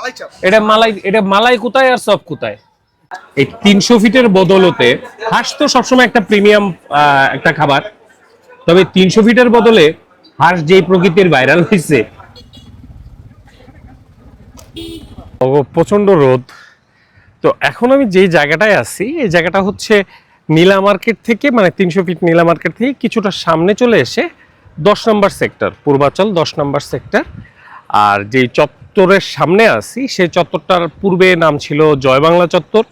মালাই চাপ। এটা মালাই এটা মালাই কোথায় আর সব কোথায়? এই তিনশো ফিটের বদলতে হাঁস তো সবসময় একটা প্রিমিয়াম একটা খাবার। তবে তিনশো ফিটের বদলে হাঁস যেই প্রকৃতির ভাইরাল হয়েছে। প্রচণ্ড রোদ। তো এখন আমি যেই জায়গাটায় আছি এই জায়গাটা হচ্ছে নীলা মার্কেট থেকে মানে তিনশো ফিট নীলা মার্কেট থেকে কিছুটা সামনে চলে এসে দশ নম্বর সেক্টর পূর্বাচল দশ নম্বর সেক্টর। আর যেই চত্বরের সামনে আছি। সেই চত্বরটার পূর্বে নাম ছিল জয় বাংলা চত্বর।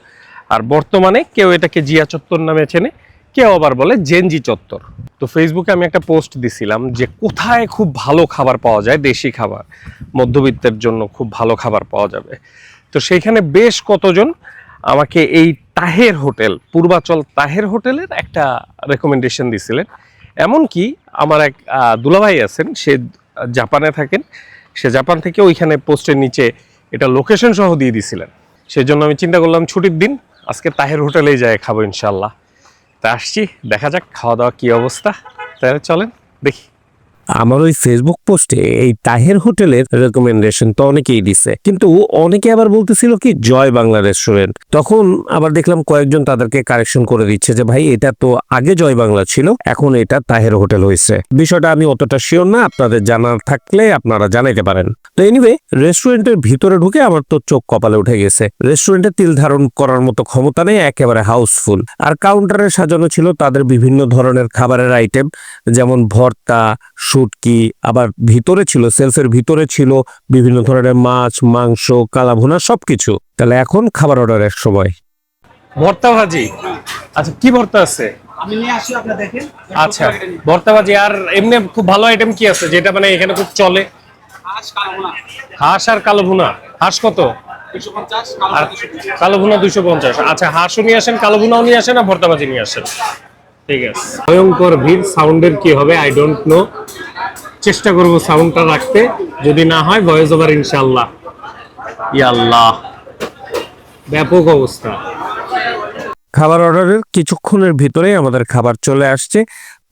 আর বর্তমানে কেউ এটাকে জিয়া চত্বর নামে চেনে, কেউ আবার বলে জেনজি চত্বর। তো ফেসবুকে আমি একটা পোস্ট দিছিলাম যে কোথায় খুব ভালো খাবার পাওয়া যায় দেশি খাবার? মধ্যবিত্তের জন্য খুব ভালো খাবার পাওয়া যাবে। তো সেইখানে বেশ কতজন আমাকে এই তাহের হোটেল, পূর্বাচল তাহের হোটেলের একটা রেকমেন্ডেশন দিছিলেন। এমনকি আমার এক দুলাভাই আছেন, সে জাপানে থাকেন। সে জাপান থেকে ওইখানে পোস্টের নিচে এটা লোকেশন সহ দিয়ে দিছিলেন। সেই জন্য আমি চিন্তা করলাম, ছুটির দিন, আজকে তাহের হোটেলেই যায় খাব ইনশাল্লাহ তা আসছি, দেখা যাক খাওয়া দাওয়া কী অবস্থা। তাহলে চলেন, দেখি। আমার ওই ফেসবুক পোস্টে এই তাহের হোটেলের রেকমেন্ডেশন তো অনেকেই দিছে। কিন্তু অনেকে আবার বলতেছিল কি, জয় বাংলা রেস্টুরেন্ট তখন আবার দেখলাম কয়েকজন তাদেরকে কারেকশন করে দিচ্ছে যে, ভাই, এটা তো আগে জয় বাংলা ছিল, এখন এটা তাহের হোটেল হয়েছে। বিষয়টা আমি অতটা শিওর না, আপনাদের জানার থাকলে আপনারা জানাইতে পারেন। তো এনিওয়ে রেস্টুরেন্টের ভিতরে ঢুকে আমার তো চোখ কপালে উঠে গেছে। রেস্টুরেন্টে তিল ধারণ করার মতো ক্ষমতা নেই, একেবারে হাউসফুল আর কাউন্টারে সাজানো ছিল তাদের বিভিন্ন ধরনের খাবারের আইটেম যেমন ভর্তা শুটকি আবার ভিতরে ছিল সেলফের ভিতরে ছিল বিভিন্ন ধরনের মাছ মাংস কালাভুনা সবকিছু। তাহলে এখন খাবার অর্ডারের সময়। ভর্তা ভাজি? আচ্ছা কি ভর্তা আছে? আমি নিয়ে আসি আপনি দেখেন। আচ্ছা ভর্তা ভাজি আর এমনি খুব ভালো আইটেম কি আছে? যেটা মানে এখানে খুব চলে? হাঁস আর কালো ভুনা হাঁস কত? দুশো পঞ্চাশ কালো ভুনা দুইশো পঞ্চাশ। আচ্ছা হাঁসও নিয়ে আসেন কালো ভুনাও নিয়ে আসেন আর ভর্তা ভাজি নিয়ে আসেন? ঠিক আছে। ভয়ঙ্কর ভিড় সাউন্ডের কি হবে? আই ডোন্ট নো চেষ্টা করব সাউন্ডটা রাখতে। যদি না হয় ভয়েস ওভার ইনশাল্লাহ ইয়াল্লাহ। ব্যাপক অবস্থা। খাবার অর্ডারের কিছুক্ষণের ভিতরেই আমাদের খাবার চলে আসছে।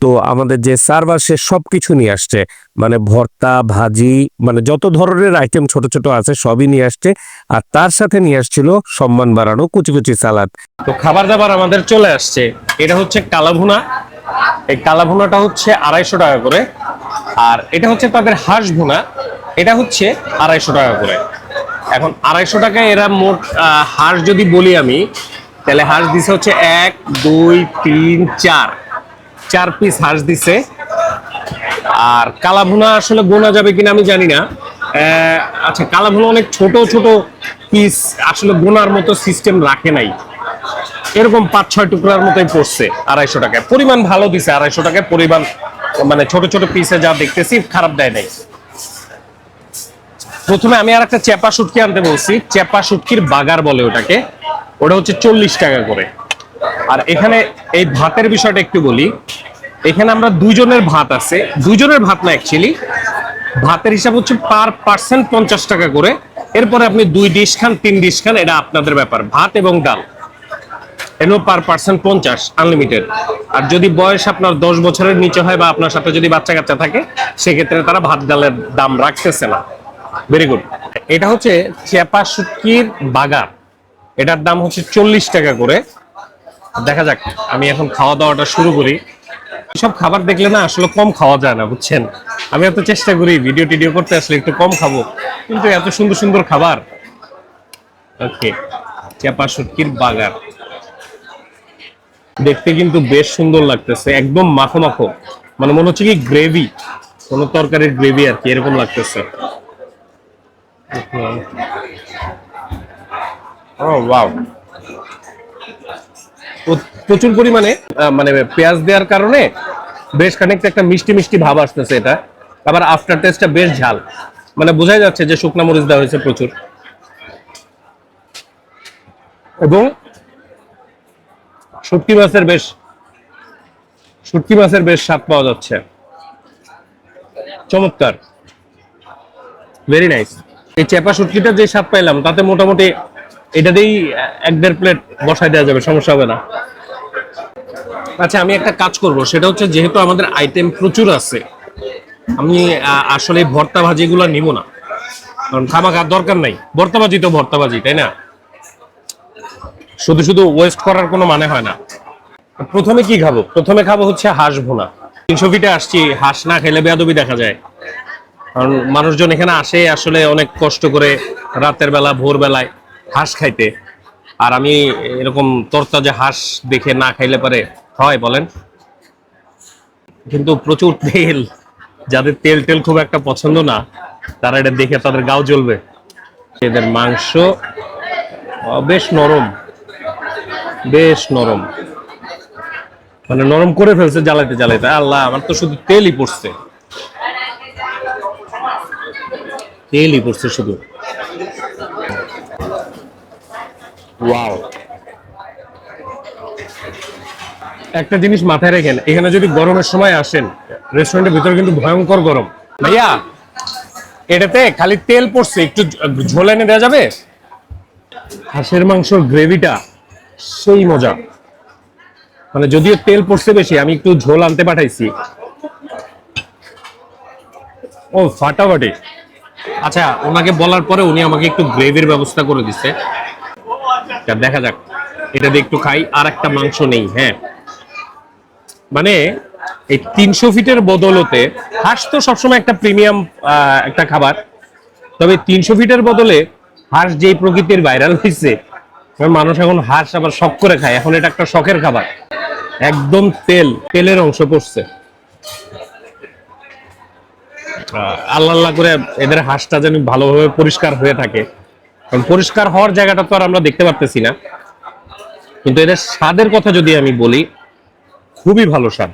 তো আমাদের যে সার্ভার সে সবকিছু নিয়ে আসছে। মানে ভর্তা ভাজি মানে যত ধরনের আইটেম ছোট ছোট আছে সবই নিয়ে আসছে। আর তার সাথে নিয়ে আসছিল সম্মান বাড়ানো কুচি কুচি সালাদ। তো খাবার দাবার আমাদের চলে আসছে। এটা হচ্ছে কালাভুনা। এই কালাভুনাটা হচ্ছে আড়াইশো টাকা করে। আর এটা হচ্ছে তাদের হাঁস ভুনা এটা হচ্ছে আড়াইশো টাকা করে। এখন আড়াইশো টাকায় এরা মোট হাঁস যদি বলি আমি, তাহলে হাঁস দিছে হচ্ছে এক, দুই, তিন, চার। চার পিস হাঁস দিছে। আর কালাভুনা আসলে গোনা যাবে কিনা আমি জানি না। আচ্ছা কালাভুনা অনেক ছোট ছোট পিস আসলে গোনার মতো সিস্টেম রাখে নাই। এরকম পাঁচ, ছয় টুকরার মতোই পড়ছে আড়াইশো টাকায়। পরিমাণ ভালো দিছে আড়াইশো টাকায়, পরিমাণ মানে ছোট ছোট পিসে যা দেখতেছি, খারাপ দেয় নাই। প্রথমে আমি আর একটা চেপা শুটকি আনতে বলছি। চেপা শুটকির বাগার বলে ওটাকে। ওটা হচ্ছে চল্লিশ টাকা করে। আর এখানে এই ভাতের বিষয়টা একটু বলি। এখানে আমরা দুইজনের ভাত আছে। দুইজনের ভাত না অ্যাকচুয়ালি ভাতের হিসাব হচ্ছে পার পার্সেন্ট পঞ্চাশ টাকা করে। এরপরে আপনি দুই ডিশ খান, তিন ডিশ খান, এটা আপনাদের ব্যাপার। ভাত এবং ডাল। এনো পার পার্সেন্ট পঞ্চাশ আনলিমিটেড আর যদি বয়স আপনার দশ বছরের নিচে হয় বা আপনার সাথে যদি বাচ্চা কাচ্চা থাকে, সেক্ষেত্রে তারা ভাত ডালের দাম রাখতেছে না। ভেরি গুড এটা হচ্ছে চেপা শুটকির বাগার এটার দাম হচ্ছে চল্লিশ টাকা করে। দেখা যাক, আমি এখন খাওয়া দাওয়াটা শুরু করি। সব খাবার দেখলে না আসলে কম খাওয়া যায় না, বুঝছেন? আমি এত চেষ্টা করি, ভিডিও টিডিও করতে আসলে একটু কম খাব। কিন্তু এত সুন্দর সুন্দর খাবার। ওকে চেপা শুটকির বাগার দেখতে কিন্তু বেশ সুন্দর লাগতেছে একদম মাখো মাখো। মানে মনে হচ্ছে কি গ্রেভি কোন তরকারির গ্রেভি আর কি এরকম লাগতেছে। প্রচুর পরিমাণে মানে পেঁয়াজ দেওয়ার কারণে বেশ খানিকটা একটা মিষ্টি মিষ্টি ভাব আসতেছে এটা। আবার আফটার টেস্টটা বেশ ঝাল। মানে বোঝাই যাচ্ছে যে শুকনা মরিচ দেওয়া হয়েছে প্রচুর। এবং শুটকি মাছের বেশ, শুটকি মাছের বেশ স্বাদ পাওয়া যাচ্ছে। চমৎকার। ভেরি নাইস এই চেপা শুটকিটা যে স্বাদ পাইলাম, তাতে মোটামুটি এটাতেই এক দেড় প্লেট বসাই দেওয়া যাবে, সমস্যা হবে না। আচ্ছা আমি একটা কাজ করব, সেটা হচ্ছে যেহেতু আমাদের আইটেম প্রচুর আছে, আমি আসলে ভর্তা ভাজিগুলো নিব না। কারণ খামা খাওয়ার দরকার নাই। ভর্তাবাজি তো ভর্তাবাজি তাই না? শুধু শুধু ওয়েস্ট করার কোনো মানে হয় না। প্রথমে কি খাব? প্রথমে খাব হচ্ছে হাঁস ভুনা। তিনশো ফিটে আসছি, হাঁস না খেলে বেয়াদবি দেখা যায়। কারণ মানুষজন এখানে আসে আসলে অনেক কষ্ট করে রাতের বেলা ভোর বেলায় হাঁস খাইতে। আর আমি এরকম তরতাজা হাঁস দেখে না খাইলে পারে হয়, বলেন। কিন্তু প্রচুর তেল। যাদের তেল টেল খুব একটা পছন্দ না, তারা এটা দেখে তাদের গাও জ্বলবে। এদের মাংস বেশ নরম। বেশ নরম। মানে নরম করে ফেলছে, জ্বালাইতে জ্বালাইতে। আল্লাহ, আমার তো শুধু তেলই পড়ছে। তেলই পড়ছে শুধু। একটা জিনিস মাথায় রেখেন, এখানে যদি গরমের সময় আসেন রেস্টুরেন্টের ভিতরে কিন্তু ভয়ঙ্কর গরম। ভাইয়া, এটাতে খালি তেল পড়ছে, একটু ঝোল এনে দেওয়া যাবে? হাঁসের মাংসর গ্রেভিটা সেই মজা। মানে যদিও তেল পড়ছে বেশি, আমি একটু ঝোল আনতে পাঠাইছি। ও, ফাটাফাটি। আচ্ছা ওনাকে বলার পরে উনি আমাকে একটু গ্রেভির ব্যবস্থা করে দিচ্ছে দেখা যাক। এটা দিয়ে একটু খাই, আর একটা মাংস নেই হ্যাঁ। মানে এই তিনশো ফিটের বদলতে, হাঁস তো সবসময় একটা প্রিমিয়াম একটা খাবার। তবে তিনশো ফিটের বদলে হাঁস যেই প্রকৃতির ভাইরাল হয়েছে মানুষ এখন হাঁস আবার শখ করে খায়। এখন এটা একটা শখের খাবার। একদম তেল, তেলের অংশ পড়ছে আল্লাহ আল্লাহ করে এদের হাঁসটা যেন ভালোভাবে পরিষ্কার হয়ে থাকে। কারণ পরিষ্কার হওয়ার জায়গাটা তো আর আমরা দেখতে পারতেছি না। কিন্তু এদের স্বাদের কথা যদি আমি বলি, খুবই ভালো স্বাদ।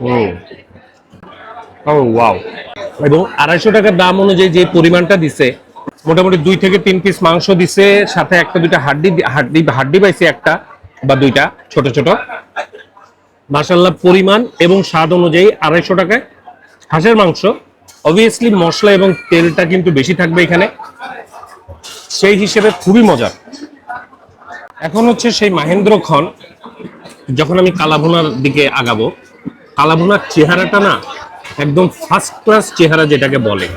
ও। ও, ওয়াও। এবং আড়াইশো টাকার দাম অনুযায়ী যে পরিমাণটা দিছে, মোটামুটি দুই থেকে তিন পিস মাংস দিছে, সাথে একটা দুইটা হাড্ডি হাড্ডি হাড্ডি পাইছে একটা বা দুইটা ছোট ছোট। মাসাল্লাহ পরিমাণ এবং স্বাদ অনুযায়ী আড়াইশো টাকায় হাঁসের মাংস। অবভিয়াসলি মশলা এবং তেলটা কিন্তু বেশি থাকবে এখানে। সেই হিসেবে খুবই মজার। এখন হচ্ছে সেই মাহেন্দ্র খন যখন আমি কালাভুনার দিকে আগাবো। কালাভুনার চেহারাটা না একদম ফার্স্ট ক্লাস চেহারা যেটাকে বলে।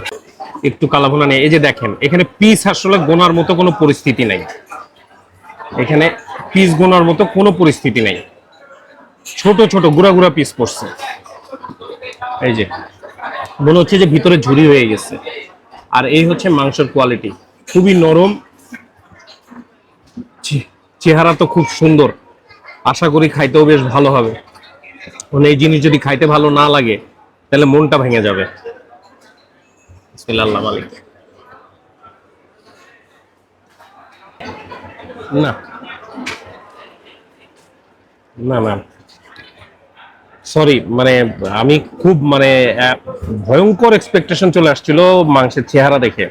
একটু কালাভুনা নেই। এই যে দেখেন, এখানে পিস আসলে গোনার মতো কোনো পরিস্থিতি নাই। এখানে পিস গোনার মতো কোনো পরিস্থিতি নাই। ছোট ছোট, গুড়া গুড়া পিস পড়ছে। এই যে, মনে হচ্ছে যে ভিতরে ঝুরি হয়ে গেছে। আর এই হচ্ছে মাংসের কোয়ালিটি খুবই নরম। চেহারা তো খুব সুন্দর। আশা করি খাইতেও বেশ ভালো হবে। মানে এই জিনিস যদি খাইতে ভালো না লাগে তাহলে মনটা ভেঙে যাবে। বিসমিল্লাহ মালিক না। না না। সরি মানে আমি খুব মানে ভয়ঙ্কর এক্সপেকটেশন চলে আসছিল মাংসের চেহারা দেখে।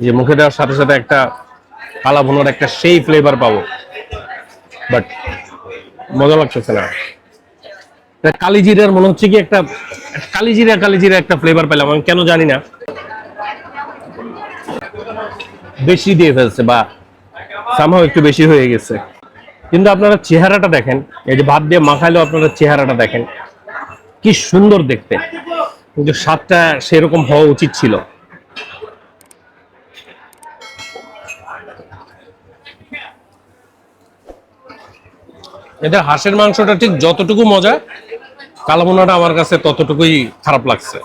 যে মুখে দেওয়ার সাথে সাথে একটা কালা ভুনার একটা সেই ফ্লেভার পাবো। বাট মজা লাগতেছে না। কালিজিরার মনে হচ্ছে কি একটা কালিজিরা কালিজিরা একটা ফ্লেভার পেলাম, আমি কেন জানি না। বেশি দিয়ে ফেলছে বা সামহাও একটু বেশি হয়ে গেছে। কিন্তু আপনারা চেহারাটা দেখেন, এই যে ভাত দিয়ে মাখাইলেও আপনারা চেহারাটা দেখেন, কি সুন্দর দেখতে। কিন্তু স্বাদটা সেরকম হওয়া উচিত ছিল। এদের হাঁসের মাংসটা ঠিক যতটুকু মজা কালাভুনাটা আমার কাছে ততটুকুই খারাপ লাগছে।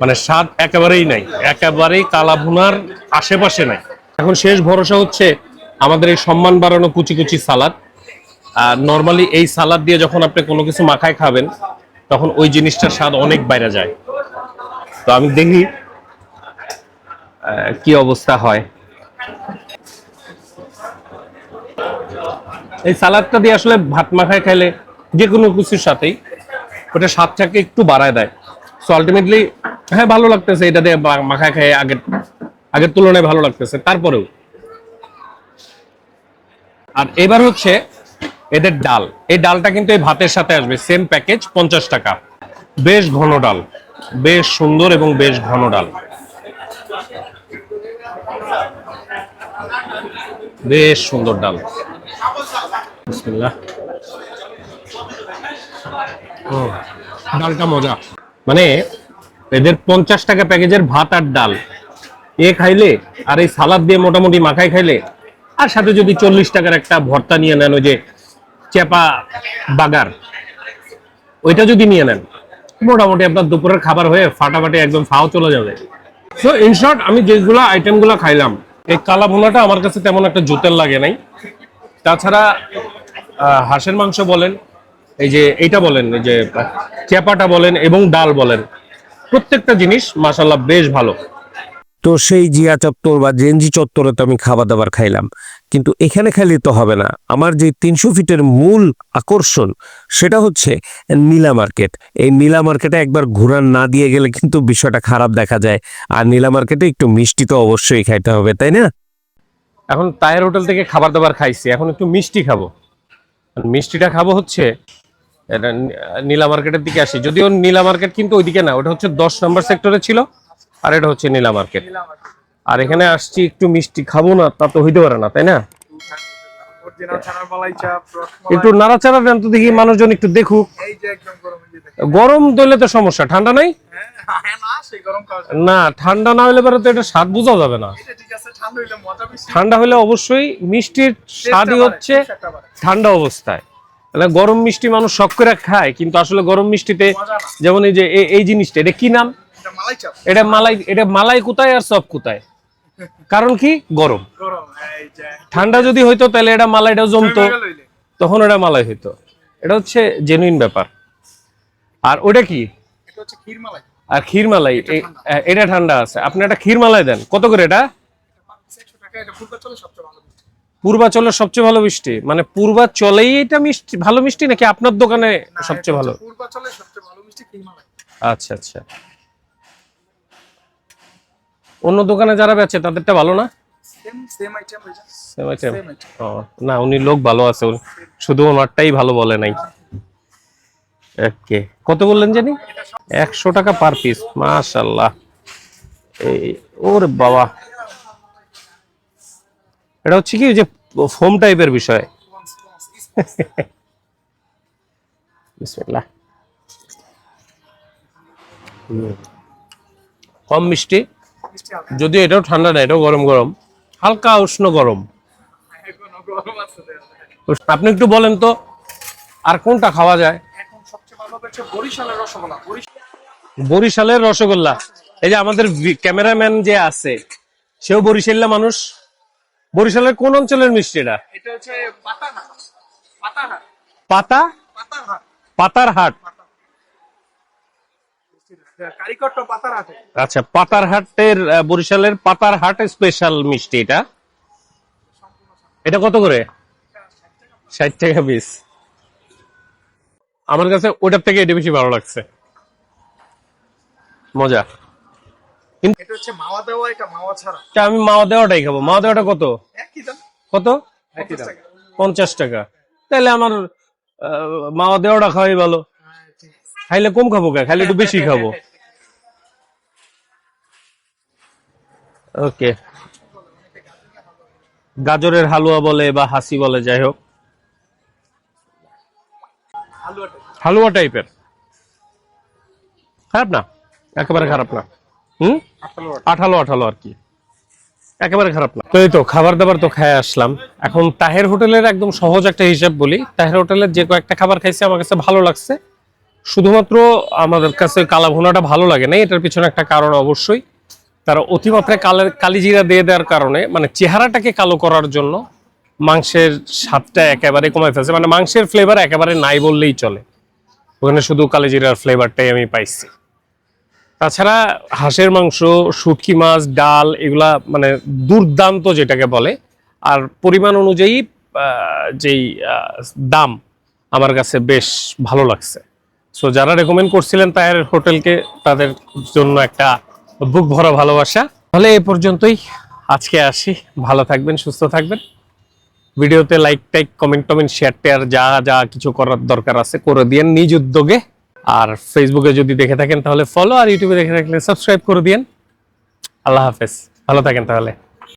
মানে স্বাদ একেবারেই নাই, একেবারেই কালাভুনার আশেপাশে নাই। এখন শেষ ভরসা হচ্ছে আমাদের এই সম্মান বাড়ানো কুচি কুচি সালাদ। আর নর্মালি এই সালাদ দিয়ে যখন আপনি কোনো কিছু মাখায় খাবেন, তখন ওই জিনিসটার স্বাদ অনেক বাইরে যায়। তো আমি দেখি কি অবস্থা হয়। এই সালাদটা দিয়ে আসলে ভাত মাখায় খাইলে যে কোনো কিছুর সাথেই ওটা স্বাদটাকে একটু বাড়ায় দেয়। সো আলটিমেটলি হ্যাঁ ভালো লাগতেছে এটা দিয়ে মাখায় খায় আগের আগের তুলনায় ভালো লাগতেছে। তারপরেও। আর এবার হচ্ছে এদের ডাল। এই ডালটা কিন্তু এই ভাতের সাথে আসবে। সেম প্যাকেজ পঞ্চাশ টাকা। বেশ ঘন ডাল। বেশ সুন্দর এবং বেশ ঘন ডাল। বেশ সুন্দর ডাল। বিসমিল্লাহ। ডালটা মজা। মানে এদের পঞ্চাশ টাকা প্যাকেজের ভাত আর ডাল। এ খাইলে আর এই সালাদ দিয়ে মোটামুটি মাখাই খাইলে, আর সাথে যদি চল্লিশ টাকার একটা ভর্তা নিয়ে নেন, ওই যে চেপা বাগার, ওইটা যদি নিয়ে নেন, মোটামুটি আপনার দুপুরের খাবার হয়ে ফাটাফাটি একদম ফাও চলে যাবে। সো ইন শর্ট আমি যেগুলো আইটেমগুলো খাইলাম, এই কালা ভুনাটা আমার কাছে তেমন একটা জুতের লাগে নাই। তাছাড়া হাঁসের মাংস বলেন এই যে এইটা বলেন এই যে চেপাটা বলেন এবং ডাল বলেন প্রত্যেকটা জিনিস মাসাল্লাহ বেশ ভালো। তো সেই জিয়া চত্বর বা জেনজি চত্বরে তো আমি খাবার দাবার খাইলাম কিন্তু এখানে খাইলে তো হবে না। আমার যে তিনশো ফিটের মূল আকর্ষণ সেটা হচ্ছে নীলা মার্কেট। এই নীলা মার্কেটে একবার ঘুরান না দিয়ে গেলে কিন্তু বিষয়টা খারাপ দেখা যায়। আর নীলা মার্কেটে একটু মিষ্টি তো অবশ্যই খাইতে হবে তাই না? এখন তায়ের হোটেল থেকে খাবার দাবার খাইছি এখন একটু মিষ্টি খাব। মিষ্টিটা খাব হচ্ছে এটা নীলা মার্কেটের দিকে আসি। যদিও নীলা মার্কেট কিন্তু ওইদিকে না, ওটা হচ্ছে দশ নম্বর সেক্টরে ছিল, আর এটা হচ্ছে নীলা মার্কেট। আর এখানে আসছি একটু মিষ্টি খাব না, তা তো হইতে পারে না, তাই না? একটু নাড়াচাড়া দেন তো দেখি মানুষজন একটু দেখুক। গরম দইলে তো সমস্যা, ঠান্ডা নাই? না, ঠান্ডা না হলে পরে তো এটা স্বাদ বোঝা যাবে না। ঠান্ডা হলে অবশ্যই মিষ্টির স্বাদই হচ্ছে। ঠান্ডা অবস্থায়। গরম মিষ্টি মানুষ শখ করে খায় কিন্তু আসলে গরম মিষ্টিতে যেমন এই যে এই জিনিসটা এটা কি নাম? এটা মালাই এটা মালাই কোথায় আর সব কোথায়? কারণ কি? গরম। ঠান্ডা যদি হইতো তাহলে এটা মালাইটা জমতো। তখন এটা মালাই হইতো। এটা হচ্ছে জেনুইন ব্যাপার। আর ওটা কি? আর ক্ষীর মালাই এ- এ- এটা ঠান্ডা আছে। আপনি একটা ক্ষীর মালাই দেন। কত করে এটা? পূর্বাচলের সবচেয়ে ভালো মিষ্টি? মানে পূর্বাচলেই এটা মিষ্টি ভালো মিষ্টি নাকি আপনার দোকানে সবচেয়ে ভালো? হচ্ছে সবচেয়ে ভালো মিষ্টি আচ্ছা আচ্ছা। অন্য দোকানে যারা বেচে তাদেরটা ভালো না? না উনি লোক ভালো আছে শুধু ওনারটাই ভালো বলে নাই। ওকে কত বললেন জানি? একশো টাকা পার পিস মাশাল্লাহ এই ওরে বাবা। এটা হচ্ছে কি যে ফোম টাইপের বিষয়। কম মিষ্টি। যদিও এটাও ঠান্ডা না, এটাও গরম গরম। হালকা উষ্ণ গরম। আপনি একটু বলেন তো, আর কোনটা খাওয়া যায়? বরিশালের রসগোল্লা। এই যে আমাদের ক্যামেরাম্যান যে আছে, সেও বরিশাল্লা মানুষ? বরিশালের কোন অঞ্চলের মিষ্টি এটা? হচ্ছে পাতা? পাতার হাট আচ্ছা পাতার হাটের বরিশালের পাতার হাট স্পেশাল মিষ্টি এটা? এটা কত করে? ষাট টাকা পিস আমার কাছে ওটার থেকে এটা বেশি ভালো লাগছে। মজা। এটা হচ্ছে মাওয়া দেওয়া এটা মাওয়া ছাড়া। তা আমি মাওয়া দেওয়াটাই খাব। মাওয়া দেওয়াটা কত? কত? পঞ্চাশ টাকা। তাহলে আমার মাওয়া দেওয়াটা খাওয়াই ভালো। খাইলে কম খাব কে? খাইলে একটু বেশি খাব। ওকে। গাজরের হালুয়া বলে বা হাসি বলে যাই হোক। হালুয়া টাইপের খারাপ না? একেবারে খারাপ না। হুম? আঠালো আঠালো। আর কি। একেবারে খারাপ না। তো এই তো, খাবার দাবার তো খেয়ে আসলাম। এখন তাহের হোটেলের একদম সহজ একটা হিসাব বলি। তাহের হোটেলের যে কয়েকটা খাবার খাইছি, আমার কাছে ভালো লাগছে। শুধুমাত্র আমাদের কাছে কালা ভুনাটা ভালো লাগে না এটার পিছনে একটা কারণ অবশ্যই। তারা অতিমাত্রায় কালের কালিজিরা দিয়ে দেওয়ার কারণে মানে চেহারাটাকে কালো করার জন্য মাংসের স্বাদটা একেবারে কমাই ফেলছে। মানে মাংসের ফ্লেভার একেবারে নাই বললেই চলে। ওখানে শুধু কালিজিরার ফ্লেভারটাই আমি পাইছি। তাছাড়া হাঁসের মাংস, শুটকি মাছ, ডাল, এগুলা মানে দুর্দান্ত যেটাকে বলে। আর পরিমাণ অনুযায়ী যেই দাম আমার কাছে বেশ ভালো লাগছে। সো যারা রেকমেন্ড করছিলেন তাদের হোটেলকে, তাদের জন্য একটা বুক ভরা ভালোবাসা। তাহলে এ পর্যন্তই। আজকে আসি। ভালো থাকবেন, সুস্থ থাকবেন। ভিডিওতে লাইক টাইক কমেন্ট টমেন্ট শেয়ার টেয়ার যা যা কিছু করার দরকার আছে, করে দিয়েন নিজ উদ্যোগে। আর ফেসবুকে যদি দেখে থাকেন তাহলে ফলো আর ইউটিউবে দেখে থাকলে সাবস্ক্রাইব করে দিন আল্লাহ হাফেজ। ভালো থাকেন তাহলে।